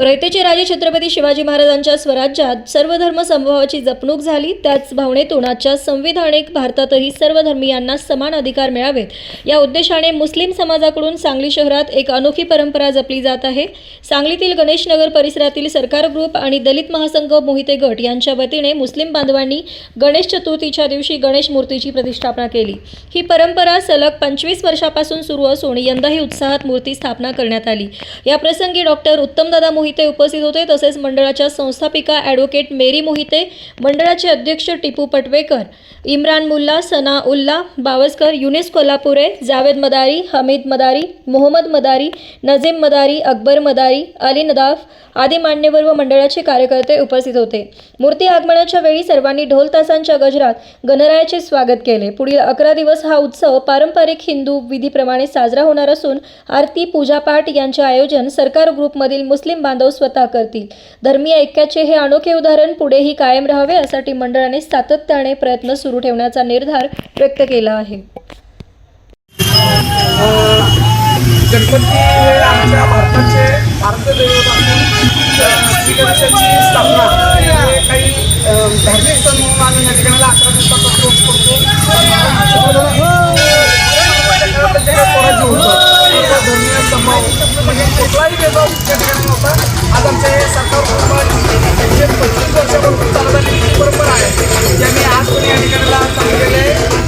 रयतेचे राजे छत्रपती शिवाजी महाराजांच्या स्वराज्यात सर्व धर्म समभावाची जपणूक झाली. त्याच भावनेतून आजच्या संविधानिक भारतातही सर्व धर्मियांना समान अधिकार मिळावेत. या उद्देशाने मुस्लिम समाजाकडून सांगली शहरात एक अनोखी परंपरा जपली जात आहे. सांगलीतील गणेशनगर परिसरातील सरकार ग्रुप आणि दलित महासंघ मोहिते गट यांच्या वतीने मुस्लिम बांधवांनी गणेश चतुर्थीच्या दिवशी गणेश मूर्तीची प्रतिष्ठापना केली. ही परंपरा सलग पंचवीस वर्षापासून सुरू असून यंदाही उत्साहात मूर्ती स्थापना करण्यात आली. या प्रसंगी डॉक्टर उत्तमदादा मोहिते उपस्थित होते. तसेच मंडळाच्या संस्थापिका ॲडव्होकेट मेरी मोहिते मंडळाचे अध्यक्ष टिपू पटवेकर इम्रान मुल्ला सना उल्ला बावस्कर युनिस कोल्हापुरे जावेद मदारी हमीद मदारी मोहम्मद मदारी नजीम मदारी अकबर मदारी अली नदाफ आदी मान्यवर व मंडळाचे कार्यकर्ते उपस्थित होते. मूर्ती आगमनाच्या वेळी सर्वांनी ढोल तासांच्या गजरात गणरायाचे स्वागत केले. पुढील अकरा दिवस हा उत्सव पारंपरिक हिंदू विधीप्रमाणे साजरा होणार असून आरती पूजापाठ यांचे आयोजन सरकार ग्रुपमधील मुस्लिम बांधव बांधव स्वतः करतील. धर्मीय ऐक्याचे हे अनोखे उदाहरण पुढेही कायम राहावे यासाठी मंडळाने सातत्याने प्रयत्न सुरू ठेवण्याचा निर्धार व्यक्त केला आहे. गणपती हे आमच्या भारताचे भारतीय असून अ, स्थापना. हे काही धार्मिक सण म्हणून आम्ही या ठिकाणाला अकरा दिवसाचा कुठलाही भेदभाव त्या ठिकाणी नव्हता आज आमच्या हे सरकार कुटुंबात पंचवीस वर्षापासून चालत आलेली परंपरा आहे की आज पण या ठिकाणाला चाललेले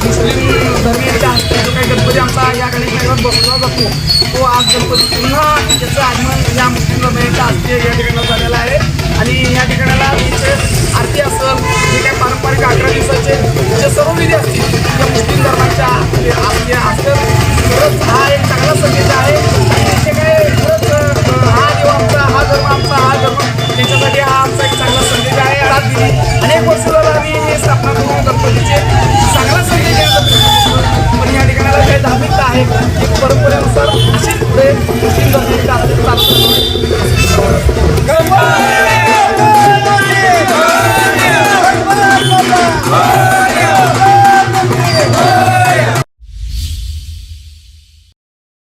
मुस्लिम धर्मीयांच्या हस्ते जो काही गणपती आमचा या गणेश बसवला जातो तो आज गणपती पुन्हा त्याचं आगमन या मुस्लिम धर्मियांच्या हस्ते या ठिकाणी झालेला आहे आणि या ठिकाणाला तिथे आरती असेल जे काही पारंपरिक अकरा दिवसाचे जे सर्व विधी असतील त्या मुस्लिम धर्माच्या जे आरती